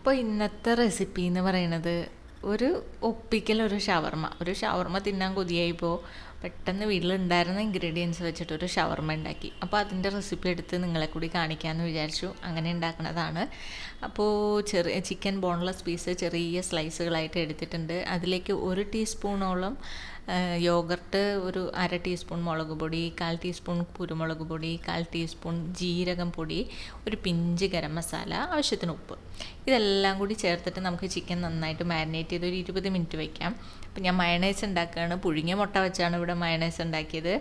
അപ്പോൾ ഇന്നത്തെ റെസിപ്പി എന്ന് പറയുന്നത് ഒരു ഒപ്പിക്കൽ ഒരു ഷവർമ. ഒരു ഷവർമ തിന്നാൻ കൊതിയായിപ്പോൾ പെട്ടെന്ന് വീട്ടിലുണ്ടായിരുന്ന ഇൻഗ്രീഡിയൻസ് വെച്ചിട്ട് ഒരു ഷവർമ ഉണ്ടാക്കി. അപ്പോൾ അതിന്റെ റെസിപ്പി എടുത്ത് നിങ്ങളെ കൂടി കാണിക്കാമെന്ന് വിചാരിച്ചു. അങ്ങനെ ഉണ്ടാക്കുന്നതാണ് അപ്പോൾ ചെറിയ ചിക്കൻ ബോൺലെസ് പീസ് ചെറിയ സ്ലൈസുകളായിട്ട് എടുത്തിട്ടുണ്ട്. അതിലേക്ക് ഒരു ടീസ്പൂണോളം യോഗർട്ട് ഒരു അര ടീസ്പൂൺ മുളക് പൊടി കാൽ ടീസ്പൂൺ കുരുമുളക് പൊടി കാൽ ടീസ്പൂൺ ജീരകം പൊടി ഒരു പിഞ്ച് ഗരം മസാല ആവശ്യത്തിന് ഉപ്പ്. ഇതെല്ലാം കൂടി ചേർത്തിട്ട് നമുക്ക് ചിക്കൻ നന്നായിട്ട് മാരിനേറ്റ് ചെയ്ത് ഒരു ഇരുപത് മിനിറ്റ് വയ്ക്കാം അപ്പം ഞാൻ മയണൈസ് ഉണ്ടാക്കുകയാണ്. പുഴുങ്ങിയ മുട്ട വെച്ചാണ് ഇവിടെ മയണൈസ് ഉണ്ടാക്കിയത്.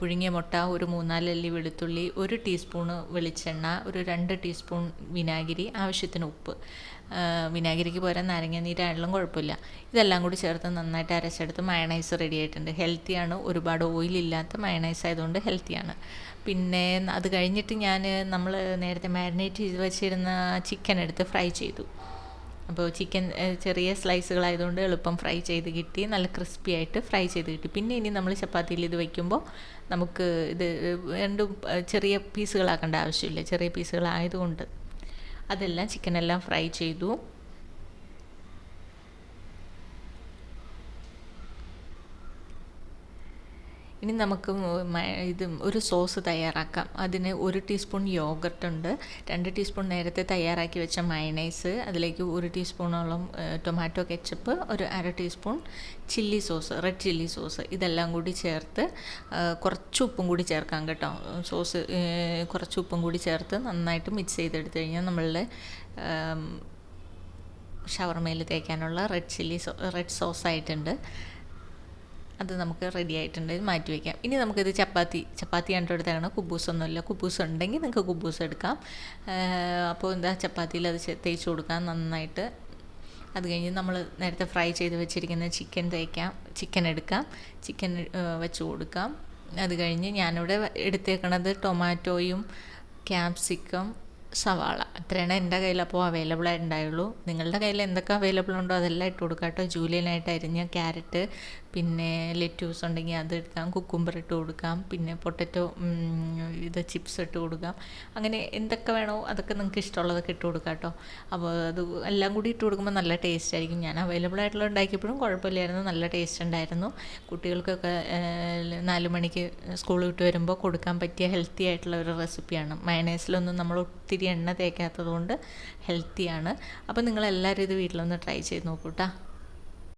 പുഴുങ്ങിയ മുട്ട ഒരു മൂന്നാലല്ലി വെളുത്തുള്ളി ഒരു ടീസ്പൂൺ വെളിച്ചെണ്ണ ഒരു രണ്ട് ടീസ്പൂൺ വിനാഗിരി ആവശ്യത്തിന് ഉപ്പ്. വിനാഗിരിക്ക് പോരാൻ നാരങ്ങ നീരാണെങ്കിലും കുഴപ്പമില്ല. ഇതെല്ലാം കൂടി ചേർത്ത് നന്നായിട്ട് അരച്ചെടുത്ത് മയണൈസ് റെഡി ആയിട്ടുണ്ട്. ഹെൽത്തിയാണ് ഒരുപാട് ഓയിലില്ലാത്ത മയണൈസ് ആയതുകൊണ്ട് ഹെൽത്തിയാണ് പിന്നെ അത് കഴിഞ്ഞിട്ട് ഞാൻ നമ്മൾ നേരത്തെ മാരിനേറ്റ് ചെയ്ത് വെച്ചിരുന്ന ചിക്കൻ എടുത്ത് ഫ്രൈ ചെയ്തു. അപ്പോൾ ചിക്കൻ ചെറിയ സ്ലൈസുകളായതുകൊണ്ട് എളുപ്പം ഫ്രൈ ചെയ്ത് കിട്ടി. നല്ല ക്രിസ്പി ആയിട്ട് ഫ്രൈ ചെയ്ത് കിട്ടി. പിന്നെ ഇനി നമ്മൾ ചപ്പാത്തിയിൽ ഇത് വയ്ക്കുമ്പോൾ നമുക്ക് ഇത് രണ്ടും ചെറിയ പീസുകളാക്കേണ്ട ആവശ്യമില്ല. ചെറിയ പീസുകളായതുകൊണ്ട് അതെല്ലാം ചിക്കനെല്ലാം ഫ്രൈ ചെയ്തു. ഇനി നമുക്ക് ഇത് ഒരു സോസ് തയ്യാറാക്കാം. അതിന് ഒരു ടീസ്പൂൺ യോഗർട്ട് ഉണ്ട്. രണ്ട് ടീസ്പൂൺ നേരത്തെ തയ്യാറാക്കി വെച്ച മയണൈസ് അതിലേക്ക് ഒരു ടീസ്പൂണോളം ടൊമാറ്റോ കെച്ചപ്പ് ഒരു അര teaspoon chilli sauce red chilli sauce ഇതെല്ലാം കൂടി ചേർത്ത് കുറച്ച് ഉപ്പും കൂടി ചേർക്കാം കേട്ടോ. സോസ് കുറച്ച് ഉപ്പും കൂടി ചേർത്ത് നന്നായിട്ട് മിക്സ് ചെയ്തെടുത്ത് കഴിഞ്ഞാൽ നമ്മളുടെ ഷവർമയിൽ തേക്കാനുള്ള red chilli sauce red sauce ആയിട്ടുണ്ട് അത് നമുക്ക് റെഡി ആയിട്ടുണ്ട്. മാറ്റി വയ്ക്കാം ഇനി നമുക്കിത് ചപ്പാത്തി ചപ്പാത്തി കണ്ടെടുത്താണ് കുബൂസ് ഒന്നുമില്ല കുബൂസ് ഉണ്ടെങ്കിൽ നിങ്ങൾക്ക് കുബൂസ് എടുക്കാം. അപ്പോൾ എന്താ ചപ്പാത്തിയിൽ അത് തേച്ച് കൊടുക്കാം നന്നായിട്ട്. അത് കഴിഞ്ഞ് നമ്മൾ നേരത്തെ ഫ്രൈ ചെയ്ത് വെച്ചിരിക്കുന്ന ചിക്കൻ തേക്കാം. ചിക്കൻ എടുക്കാം. ചിക്കൻ വെച്ച് കൊടുക്കാം. അത് കഴിഞ്ഞ് ഞാനിവിടെ എടുത്തേക്കണത് ടൊമാറ്റോയും ക്യാപ്സിക്കം സവാള. അത്രയാണ് എന്റെ കയ്യിൽ അപ്പോൾ അവൈലബിൾ ആയിട്ടുണ്ടായുള്ളൂ. നിങ്ങളുടെ കയ്യിൽ എന്തൊക്കെ അവൈലബിൾ ഉണ്ടോ അതെല്ലാം ഇട്ട് കൊടുക്കാം കേട്ടോ. ജൂലിയനായിട്ട് അരിഞ്ഞ ക്യാരറ്റ് പിന്നെ ലെറ്റ്യൂസ് ഉണ്ടെങ്കിൽ അത് എടുക്കാം. കുക്കുംബർ ഇട്ട് കൊടുക്കാം. പിന്നെ പൊട്ടറ്റോ ഇത് ചിപ്സ് ഇട്ട് കൊടുക്കാം. അങ്ങനെ എന്തൊക്കെ വേണോ അതൊക്കെ നിങ്ങൾക്ക് ഇഷ്ടമുള്ളതൊക്കെ ഇട്ട് കൊടുക്കാം കേട്ടോ. അപ്പോൾ അത് എല്ലാം കൂടി ഇട്ട് കൊടുക്കുമ്പോൾ നല്ല ടേസ്റ്റ് ആയിരിക്കും. ഞാൻ അവൈലബിൾ ആയിട്ടുള്ള ഉണ്ടാക്കിയപ്പോഴും കുഴപ്പമില്ലായിരുന്നു. നല്ല ടേസ്റ്റ് ഉണ്ടായിരുന്നു. കുട്ടികൾക്കൊക്കെ നാല് മണിക്ക് സ്കൂൾ വിട്ട് വരുമ്പോൾ കൊടുക്കാൻ പറ്റിയ ഹെൽത്തി ആയിട്ടുള്ള ഒരു റെസിപ്പിയാണ് മയണൈസിലൊന്നും നമ്മൾ ഒത്തിരി എണ്ണ തേക്കാത്തത് കൊണ്ട് ഹെൽത്തിയാണ് അപ്പോൾ നിങ്ങളെല്ലാവരും ഇത് വീട്ടിലൊന്ന് ട്രൈ ചെയ്ത് നോക്കൂട്ടാ